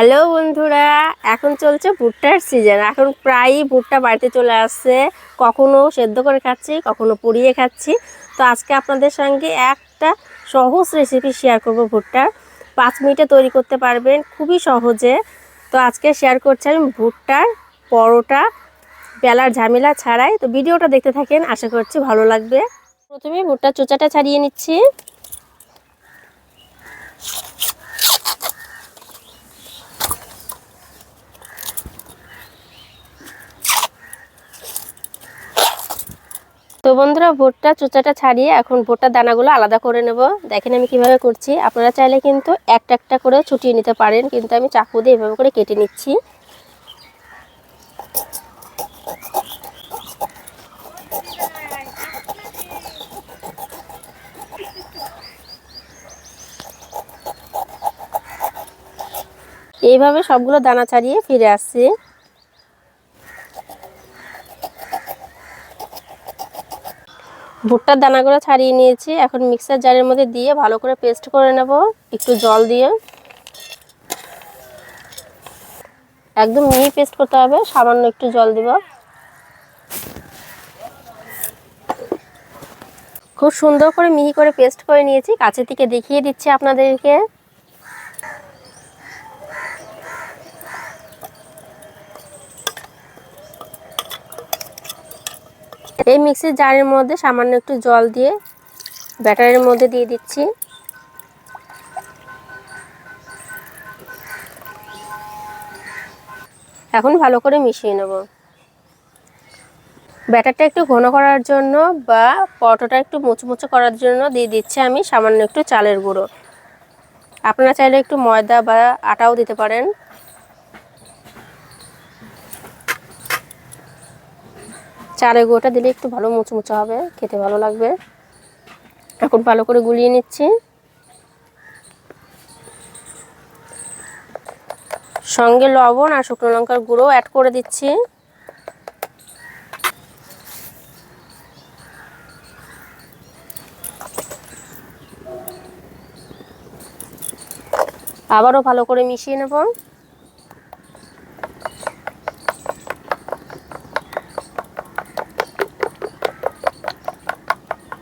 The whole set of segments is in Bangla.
হ্যালো বন্ধুরা, এখন চলছে ভুট্টার সিজন এখন প্রায়ই ভুট্টা বাড়িতে চলে আসছে। কখনো সেদ্ধ করে খাচ্ছি, কখনো পুড়িয়ে খাচ্ছি। তো আজকে আপনাদের সঙ্গে একটা সহজ রেসিপি শেয়ার করব ভুট্টার। পাঁচ মিনিটে তৈরি করতে পারবেন, খুবই সহজে। তো আজকে শেয়ার করছি আমি ভুট্টার পরোটা। বেলার ঝামেলা ছাড়াই। তো ভিডিওটা দেখতে থাকেন, আশা করছি ভালো লাগবে। প্রথমে ভুট্টার চোচাটা ছাড়িয়ে নিচ্ছি। তো বন্ধুরা, ভুট্টা চোচাটা ছাড়িয়ে এখন ভুট্টার দানাগুলো আলাদা করে নেব। দেখেন আমি কীভাবে করছি। আপনারা চাইলে কিন্তু একটা একটা করে ছুটিয়ে নিতে পারেন, কিন্তু আমি চাকু দিয়ে এভাবে করে কেটে নিচ্ছি। এইভাবে সবগুলো দানা ছাড়িয়ে ফিরে আসছি। ভুট্টার দানাগুলো ছাড়িয়ে নিয়েছি। এখন মিক্সার জারের মধ্যে দিয়ে ভালো করে পেস্ট করে নেব। একটু জল দিয়ে। একদম মিহি পেস্ট করতে হবে। সামান্য একটু জল দিব। খুব সুন্দর করে মিহি করে পেস্ট করে নিয়েছি। কাছে থেকে দেখিয়ে দিচ্ছি আপনাদেরকে। এই মিক্সির জারের মধ্যে সামান্য একটু জল দিয়ে ব্যাটারের মধ্যে দিয়ে দিচ্ছি। এখন ভালো করে মিশিয়ে নেব। ব্যাটারটা একটু ঘন করার জন্য বা পটোটা একটু মুচমুচো করার জন্য দিয়ে দিচ্ছি আমি সামান্য একটু চালের গুঁড়ো। আপনারা চাইলে একটু ময়দা বা আটাও দিতে পারেন। চালের গুঁড়োটা দিলে একটু ভালো মুচমুচো হবে, খেতে ভালো লাগবে। এখন ভালো করে গুলিয়ে নিচ্ছি। সঙ্গে লবণ আর শুকনো লঙ্কার গুঁড়ো অ্যাড করে দিচ্ছি। আবারও ভালো করে মিশিয়ে নেব।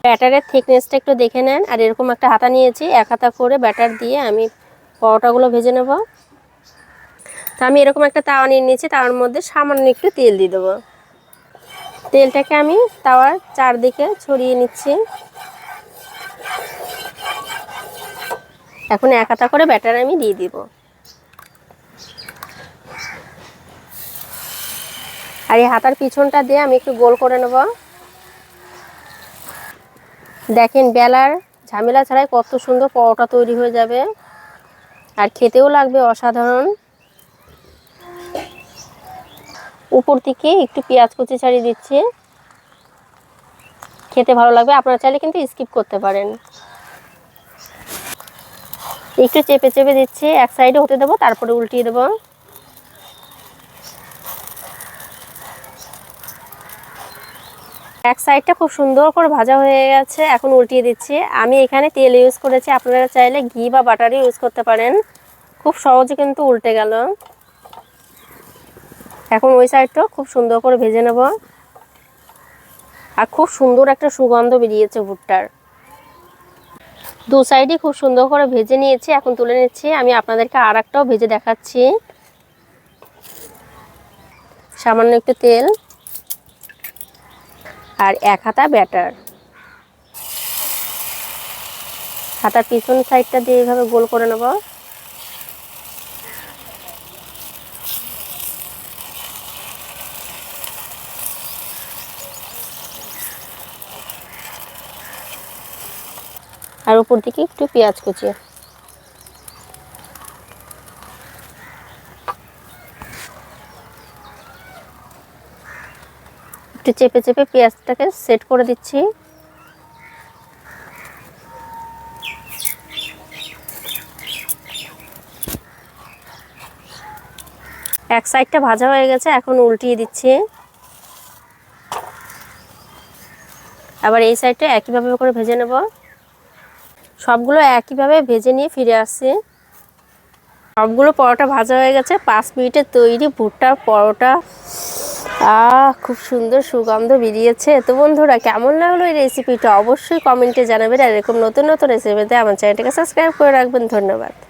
ব্যাটারের থিকনেসটা একটু দেখে নেন। আর এরকম একটা হাতা নিয়েছি, এক হাতা করে ব্যাটার দিয়ে আমি পরোটাগুলো ভেজে নেব। তো আমি এরকম একটা তাওয়া নিয়ে নিয়েছি, তাওয়ার মধ্যে সামান্য একটু তেল দিয়ে দেবো। তেলটাকে আমি তাওয়ার চারদিকে ছড়িয়ে নিচ্ছি। এখন এক হাতা করে ব্যাটার আমি দিয়ে দিব। আর এই হাতার পিছনটা দিয়ে আমি একটু গোল করে নেব। দেখেন বেলার ঝামেলা ছাড়াই কত সুন্দর পরোটা তৈরি হয়ে যাবে। আর খেতেও লাগবে অসাধারণ। উপর থেকে একটু পেঁয়াজ কুচি ছাড়িয়ে দিচ্ছি। খেতে ভালো লাগবে, আপনারা চাইলে কিন্তু স্কিপ করতে পারেন। একটু চেপে চেপে দিচ্ছি, এক সাইডে হতে দেবো, তারপরে উল্টিয়ে দেবো। এক সাইডটা খুব সুন্দর করে ভাজা হয়ে গেছে, এখন উল্টিয়ে দিচ্ছি। আমি এখানে তেল ইউজ করেছি, আপনারা চাইলে ঘি বা বাটারই ইউজ করতে পারেন। খুব সহজে কিন্তু উল্টে গেল। এখন ওই সাইডটাও খুব সুন্দর করে ভেজে নেব। আর খুব সুন্দর একটা সুগন্ধ বেরিয়েছে ভুট্টার। দু সাইডই খুব সুন্দর করে ভেজে নিয়েছি, এখন তুলে নিচ্ছি। আমি আপনাদেরকে আর একটাও ভেজে দেখাচ্ছি। সামান্য একটু তেল। আর এক হাতা ব্যাটার। হাতার পিছন সাইডটা দিয়ে এইভাবে গোল করে নেব। আর উপর দিকে একটু পেঁয়াজ কুচিয়ে। একটু চেপে চেপে পেঁয়াজটাকে সেট করে দিচ্ছি। এক সাইডটা ভাজা হয়ে গেছে, এখন উল্টিয়ে দিচ্ছি। আবার এই সাইডটা একইভাবে করে ভেজে নেব। সবগুলো একইভাবে ভেজে নিয়ে ফিরে আসছি। সবগুলো পরোটা ভাজা হয়ে গেছে, পাঁচ মিনিটে তৈরি ভুট্টার পরোটা। আহ, খুব সুন্দর সুগন্ধ বেরিয়েছে। তো বন্ধুরা, কেমন লাগল এই রেসিপিটা অবশ্যই কমেন্টে জানাবেন। আর এরকম নতুন নতুন রেসিপিতে আমার চ্যানেলটাকে সাবস্ক্রাইব করে রাখবেন। ধন্যবাদ।